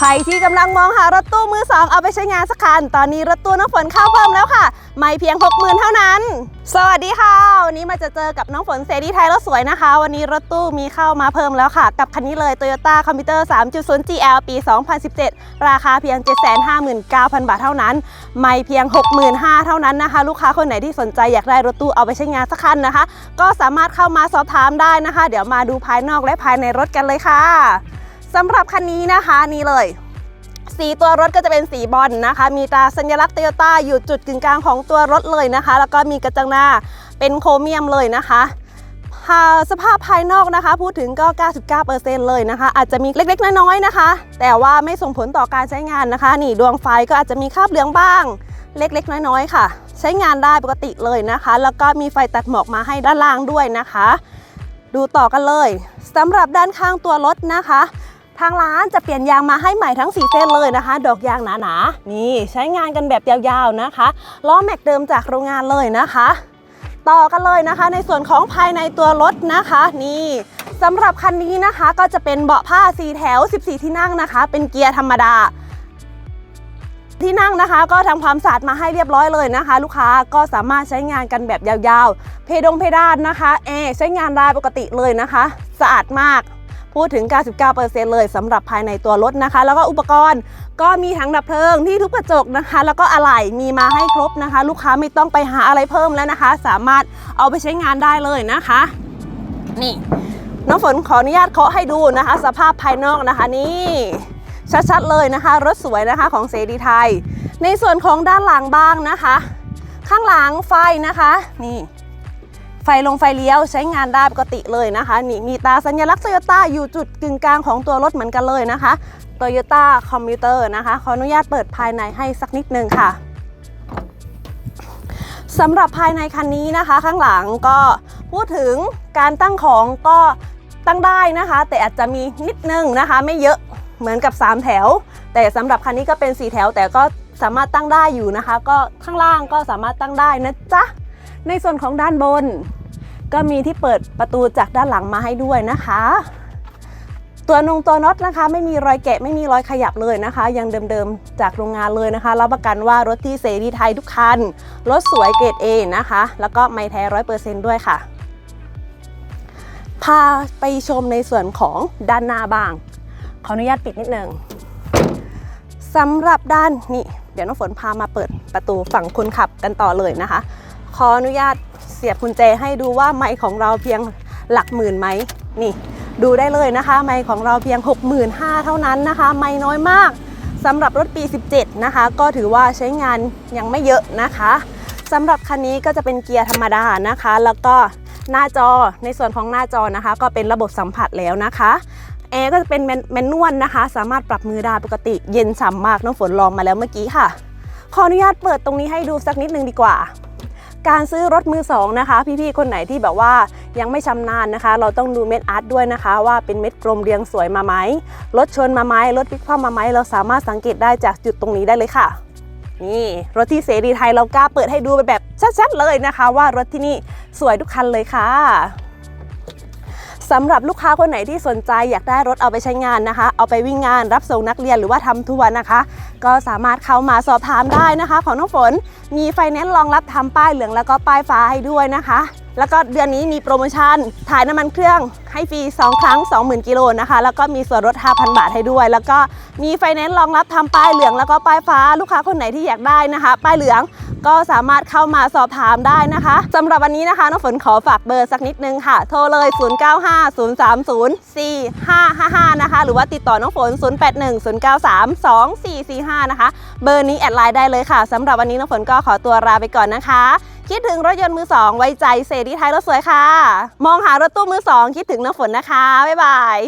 ใครที่กำลังมองหารถตู้มือสองเอาไปใช้งานสักคัน ตอนนี้รถตู้น้ำฝนเข้าเพิ่มแล้วค่ะ ไม่เพียง 60,000 เท่านั้น สวัสดีค่ะ วันนี้มาจะเจอกับน้องฝนเสรีไทยรถสวยนะคะ วันนี้รถตู้มีเข้ามาเพิ่มแล้วค่ะ กับคันนี้เลย Toyota Commuter 3.0 GL ปี 2017 ราคาเพียง 759,000 บาทเท่านั้น ไม่เพียง 65,000 เท่านั้นนะคะ ลูกค้าคนไหนที่สนใจอยากได้รถตู้เอาไปใช้งานสักคันนะคะ ก็สามารถเข้ามาสอบถามได้นะคะ เดี๋ยวมาดูภายนอกและภายในรถกันเลยค่ะ สำหรับคันนี้นะคะนี่เลย สีตัวรถก็จะเป็นสีบอลนะคะ มีตราสัญลักษณ์โตโยต้าอยู่จุดกึ่งกลางของตัวรถเลยนะคะ แล้วก็มีกระจังหน้าเป็นโครเมียมเลยนะคะภาสภาพภายนอกนะคะ พูดถึงก็ 99%เลยนะคะ อาจจะมีเล็กๆ น้อยๆนะคะ แต่ว่าไม่ส่งผลต่อการใช้งานนะคะ นี่ดวงไฟก็อาจจะมีคราบเหลืองบ้าง เล็กๆ น้อยๆ ค่ะ ใช้งานได้ปกติเลยนะคะ แล้วก็มีไฟตัดหมอกมาให้ด้านล่างด้วยนะคะ ดูต่อกันเลยสำหรับด้านข้างตัวรถนะคะ ทางร้านจะเปลี่ยนยางมาให้ใหม่ทั้ง 4 เส้นเลยนะคะ ดอกยางหนาๆนี่ใช้งานกันแบบยาวๆนะคะล้อแม็กเดิมจากโรงงานเลยนะคะ ต่อกันเลยนะคะ ในส่วนของภายในตัวรถนะคะ นี่สำหรับคันนี้นะคะก็จะเป็นเบาะผ้า 4 แถว 14 ที่นั่งนะคะ เป็นเกียร์ธรรมดาที่นั่งนะคะก็ทำความสะอาดมาให้เรียบร้อยเลยนะคะ ลูกค้าก็สามารถใช้งานกันแบบยาวๆ เพดงเพดานนะคะแอร์ใช้งานได้ปกติเลยนะคะ สะอาดมาก พูดถึง 99%เลยสำหรับภายในตัวรถนะคะ แล้วก็อุปกรณ์ก็มีถังดับเพลิงที่ทุบกระจกนะคะ แล้วก็อะไหล่มีมาให้ครบนะคะ ลูกค้าไม่ต้องไปหาอะไรเพิ่มแล้วนะคะ สามารถเอาไปใช้งานได้เลยนะคะ นี่น้ำฝนขออนุญาตเคาะให้ดูนะคะ สภาพภายนอกนะคะนี่ชัดๆเลยนะคะ รถสวยนะคะของเสรีไทย ในส่วนของด้านหลังบ้างนะคะ ข้างหลังไฟนะคะ นี่ ฟลงไฟเลี้ยวใช้งานได้ปกติเลยนะคะ นี่มีตาสัญลักษณ์โตโยต้าอยู่จุดกึ่งกลางของตัวรถเหมือนกันเลยนะคะโตโยต้าคอมพิวเตอร์นะคะ ขออนุญาตเปิดภายในให้สักนิดนึงค่ะสำหรับภายในคันนี้นะคะ ข้างหลังก็พูดถึงการตั้งของก็ตั้งได้นะคะ แต่อาจจะมีนิดนึงนะคะ ไม่เยอะเหมือนกับ 3 แถว แต่สำหรับคันนี้ก็เป็น 4 แถว แต่ก็สามารถตั้งได้อยู่นะคะ ก็ข้างล่างก็สามารถตั้งได้นะจ๊ะในส่วนของด้านบน ก็มีที่เปิดประตูจากด้านหลังมาให้ด้วยนะคะ ตัวนงตัวน็อตนะคะ ไม่มีรอยแกะไม่มีรอยขยับเลยนะคะ ยังเดิมๆจากโรงงานเลยนะคะรับประกันว่ารถที่เสรีไทยทุกคัน รถสวยเกรด A นะคะ แล้วก็ไม่แท้ร้อยเปอร์เซนต์ด้วยค่ะ พาไปชมในส่วนของด้านหน้าบ้าง ขออนุญาตปิดนิดนึงสำหรับด้านนี่เดี๋ยวน้องฝนพามาเปิดประตูฝั่งคนขับกันต่อเลยนะคะ ขออนุญาตเสียบกุญแจให้ดูว่าไมค์ของเราเพียงหลักหมื่นไหมนี่ ดูได้เลยนะคะ ไมค์ของเราเพียง 65,000เท่านั้นนะคะ ไมค์น้อยมากสำหรับรถปี 17 นะคะ ก็ถือว่าใช้งานยังไม่เยอะนะคะสำหรับคันนี้ก็จะเป็นเกียร์ธรรมดานะคะ แล้วก็หน้าจอในส่วนของหน้าจอนะคะ ก็เป็นระบบสัมผัสแล้วนะคะแอร์ก็จะเป็นแมนนวลนะคะ สามารถปรับมือได้ปกติเย็นฉ่ำมากน้องฝนลองมาแล้วเมื่อกี้ค่ะ ขออนุญาตเปิดตรงนี้ให้ดูสักนิดนึงดีกว่า การซื้อรถมือสองนะคะ พี่ๆคนไหนที่แบบว่ายังไม่ชำนาญนะคะ เราต้องดูเม็ดอาร์ตด้วยนะคะ ว่าเป็นเม็ดกลมเรียงสวยมาไหมรถชนมาไหมรถพลิกคว่ำมาไหมเราสามารถสังเกตได้จากจุดตรงนี้ได้เลยค่ะ นี่รถที่เสรีไทยเรากล้าเปิดให้ดูไปแบบชัดๆเลยนะคะ ว่ารถที่นี่สวยทุกคันเลยค่ะ สำหรับลูกค้าคนไหนที่สนใจอยากได้รถเอาไปใช้งานนะคะ เอาไปวิ่งงานรับส่งนักเรียนหรือว่าทำทัวร์นะคะ ก็สามารถเข้ามาสอบถามได้นะคะ ของน้องฝนมีไฟแนนซ์รองรับทำป้ายเหลืองแล้วก็ป้ายฟ้าให้ด้วยนะคะ แล้วก็เดือนนี้มีโปรโมชั่นถ่ายน้ำมันเครื่องให้ฟรี 2 ครั้ง 20,000กิโลนะคะ แล้วก็มีส่วนลด5,000 บาทให้ด้วย แล้วก็มีไฟแนนซ์รองรับทำป้ายเหลืองแล้วก็ป้ายฟ้า ลูกค้าคนไหนที่อยากได้นะคะ ป้ายเหลือง ก็สามารถเข้ามาสอบถามได้นะคะสำหรับวันนี้นะคะน้องฝนขอฝากเบอร์สักนิดนึงค่ะ โทรเลย 0950304555 นะคะ หรือว่าติดต่อน้องฝน 0810932445 นะคะ เบอร์นี้แอดไลน์ได้เลยค่ะสำหรับวันนี้น้องฝนก็ขอตัวลาไปก่อนนะคะ คิดถึงรถยนต์มือสองไว้ใจเสรีไทยรถสวยค่ะ มองหารถตู้มือสองคิดถึงน้ำฝนนะคะ บ๊ายบาย